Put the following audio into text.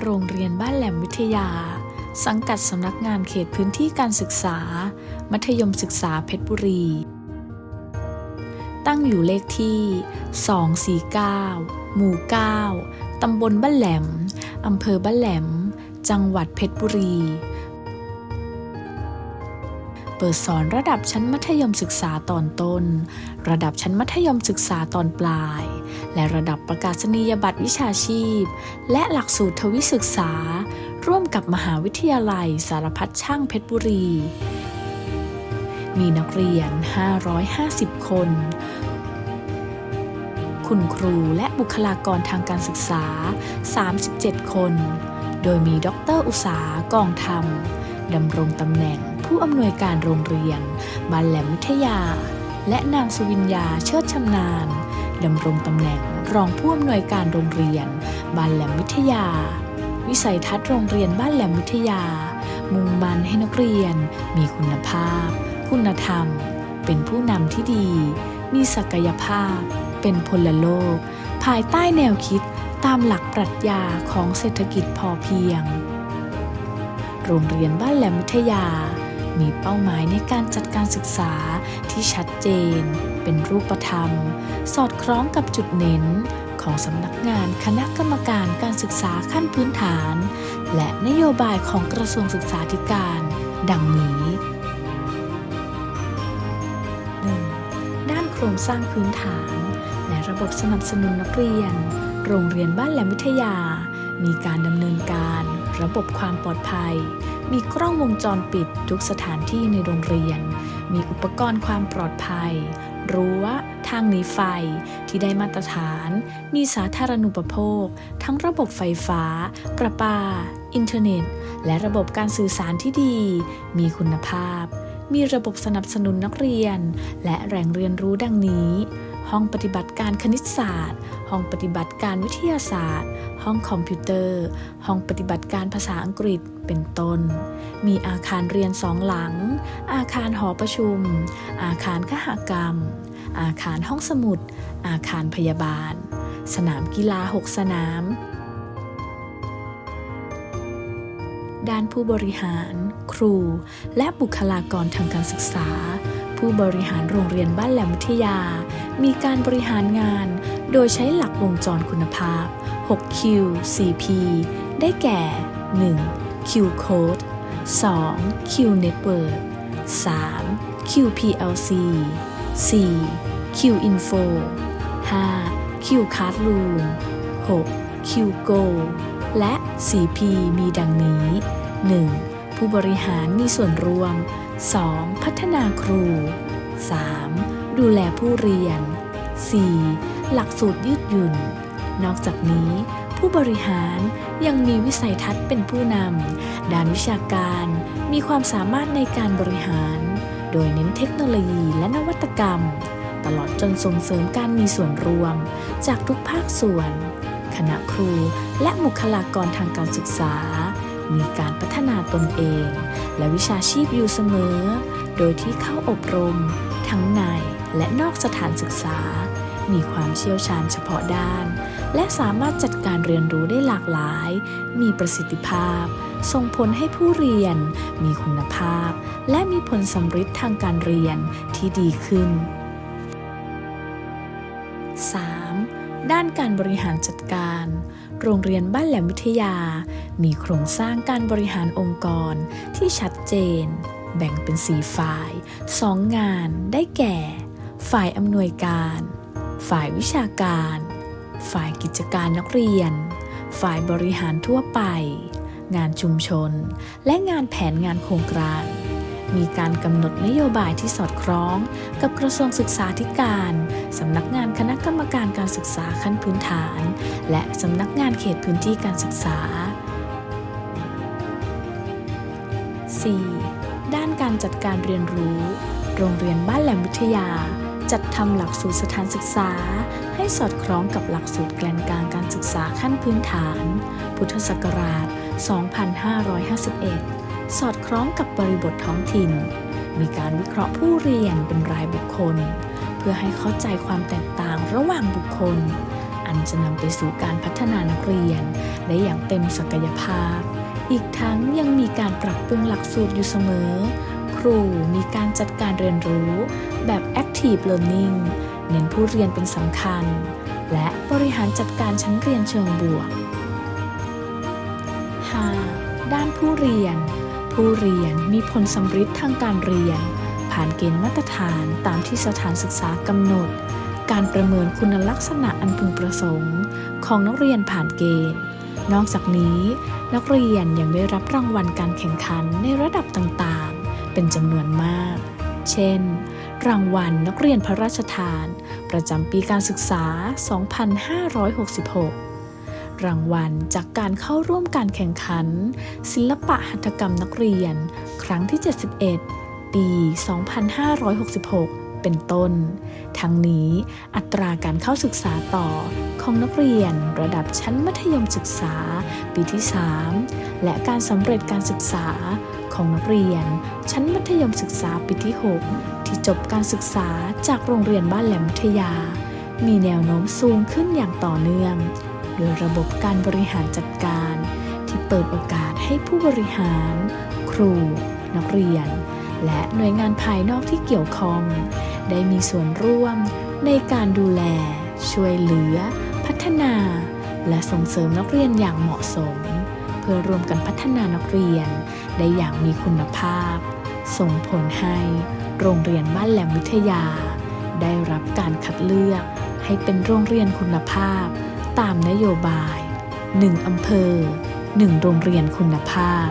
โรงเรียนบ้านแหลมวิทยา สังกัดสำนักงานเขตพื้นที่การศึกษา มัธยมศึกษาเพชรบุรี ตั้งอยู่เลขที่ 249 หมู่ 9 ตำบลบ้านแหลม อำเภอบ้านแหลม จังหวัดเพชรบุรี เปิดสอนระดับชั้นมัธยมศึกษาตอนต้น ระดับชั้นมัธยมศึกษาตอนปลาย และระดับประกาศนียบัตรวิชาชีพ และหลักสูตรทวิศึกษา ร่วมกับมหาวิทยาลัยสารพัดช่างเพชรบุรี มีนักเรียน 550 คน คุณครูและบุคลากรทางการศึกษา 37 คน โดยมีดรอุษากองธรรมดำรงตำแหน่งผู้อำนวยการโรงเรียนบ้านแหลมวิทยา และนางสุวิญญาเชิดชำนาญ ดำรงตำแหน่งรองผู้อำนวยการโรงเรียน บ้านแหลมวิทยา วิสัยทัศน์โรงเรียนบ้านแหลมวิทยา มุ่งมั่นให้นักเรียน มีคุณภาพ คุณธรรม เป็นผู้นำที่ดี มีศักยภาพ เป็นพลโลก ภายใต้แนวคิดตามหลักปรัชญาของเศรษฐกิจพอเพียง โรงเรียนบ้านแหลมวิทยา มีเป้าหมายในการจัดการศึกษาที่ชัดเจน เป็นรูปธรรม สอดคล้องกับจุดเน้นของสำนักงานคณะกรรมการการศึกษาขั้นพื้นฐาน และนโยบายของกระทรวงศึกษาธิการ ดังนี้ 1. ด้านโครงสร้างพื้นฐาน และระบบสนับสนุนนักเรียน โรงเรียนบ้านแหลมวิทยา มีการดำเนินการ ระบบความปลอดภัย มีกล้องวงจรปิดทุกสถานที่ในโรงเรียน มีอุปกรณ์ความปลอดภัย รั้ว ทางหนีไฟ ที่ได้มาตรฐาน มีสาธารณูปโภค ทั้งระบบไฟฟ้า ประปา อินเทอร์เน็ต และระบบการสื่อสารที่ดี มีคุณภาพ มีระบบสนับสนุนนักเรียน และแหล่งเรียนรู้ดังนี้ ห้องปฏิบัติการคณิตศาสตร์ ห้องปฏิบัติการวิทยาศาสตร์ ห้องคอมพิวเตอร์ ห้องปฏิบัติการภาษาอังกฤษ เป็นต้น มีอาคารเรียนสองหลัง อาคารหอประชุม อาคารขหกรรม อาคารห้องสมุด อาคารพยาบาล สนามกีฬา 6 สนาม ด้านผู้บริหาร ครู และบุคลากรทางการศึกษา ผู้บริหารโรงเรียนบ้านแหลมวิทยา มีการบริหารงาน โดยใช้หลักวงจรคุณภาพ 6Q CP ได้แก่ 1. Q Code 2. Q Network 3. Q PLC 4. Q Info 5. Q Classroom 6. Q Go และ 4P มีดังนี้ 1. ผู้บริหารมีส่วนร่วม 2. พัฒนาครู 3. ดูแลผู้เรียน 4. หลักสูตรยืดหยุ่น นอกจากนี้ ผู้บริหารยังมีวิสัยทัศน์เป็นผู้นำด้านวิชาการ มีความสามารถในการบริหาร โดยเน้นเทคโนโลยีและนวัตกรรม ตลอดจนส่งเสริมการมีส่วนร่วม จากทุกภาคส่วน คณะครูและบุคลากรทางการศึกษา มีการพัฒนาตนเอง และวิชาชีพอยู่เสมอ โดยที่เข้าอบรม ทั้งในและนอกสถานศึกษา มีความเชี่ยวชาญเฉพาะด้าน และสามารถจัดการเรียนรู้ได้หลากหลาย มีประสิทธิภาพ ส่งผลให้ผู้เรียน มีคุณภาพ และมีผลสำฤทธิ์ทางการเรียนที่ดีขึ้น ด้านการบริหารจัดการ โรงเรียนบ้านแหลมวิทยา มีโครงสร้างการบริหารองค์กรที่ชัดเจน แบ่งเป็นสีฝ่าย2งานได้แก่ ฝ่ายอำนวยการ ฝ่ายวิชาการ ฝ่ายกิจการนักเรียน ฝ่ายบริหารทั่วไป งานชุมชน และงานแผนงานโครงการมีการกำหนดนโยบายที่สอดคล้องกับกระทรวงศึกษาธิการสำนักงานคณะกรรมการการศึกษาขั้นพื้นฐาน และสำนักงานเขตพื้นที่การศึกษา 4. ด้านการจัดการเรียนรู้ โรงเรียนบ้านแหลมวิทยา จัดทำหลักสูตรสถานศึกษา ให้สอดคล้องกับหลักสูตรแกนกลางการศึกษาขั้นพื้นฐาน พุทธศักราช 2551 สอดคล้องกับบริบทท้องถิ่น มีการวิเคราะห์ผู้เรียนเป็นรายบุคคล พื่อให้เข้าใจความแตกต่างระหว่างบุคคล อันจะนำไปสู่การพัฒนานักเรียน ได้อย่างเต็มศักยภาพ อีกทั้งยังมีการปรับปรุงหลักสูตรอยู่เสมอ ครูมีการจัดการเรียนรู้ แบบ active learning เน้นผู้เรียนเป็นสำคัญ และบริหารจัดการชั้นเรียนเชิงบวก 5. ด้านผู้เรียน ผู้เรียนมีผลสำฤทธิ์ทางการเรียน ผ่านเกณฑ์มาตรฐานตามที่สถานศึกษากำหนด การประเมินคุณลักษณะอันพึงประสงค์ ของนักเรียนผ่านเกณฑ์ นอกจากนี้ นักเรียนยังได้รับรางวัลการแข่งขันในระดับต่างๆ เป็นจำนวนมาก เช่น รางวัลนักเรียนพระราชทาน ประจำปีการศึกษา 2566รางวัลจากการเข้าร่วมการแข่งขัน ศิลปะหัตถกรรมนักเรียน ครั้งที่ 71 ปี 2566 เป็นต้น ทั้งนี้อัตราการเข้าศึกษาต่อของนักเรียนระดับชั้นมัธยมศึกษา ปีที่ 3 และการสำเร็จการศึกษาของนักเรียน ชั้นมัธยมศึกษาปีที่ 6 ที่จบการศึกษาจากโรงเรียนบ้านแหลมทยา มีแนวโน้มสูงขึ้นอย่างต่อเนื่อง โดยระบบการบริหารจัดการ ที่เปิดโอกาสให้ผู้บริหาร ครู นักเรียน และหน่วยงานภายนอกที่เกี่ยวข้อง ได้มีส่วนร่วมในการดูแล ช่วยเหลือ พัฒนา และส่งเสริมนักเรียนอย่างเหมาะสม เพื่อร่วมกันพัฒนานักเรียน ได้อย่างมีคุณภาพ ส่งผลให้โรงเรียนบ้านแหลมวิทยา ได้รับการคัดเลือกให้เป็นโรงเรียนคุณภาพ ตามนโยบาย 1 อำเภอ 1 โรงเรียนคุณภาพ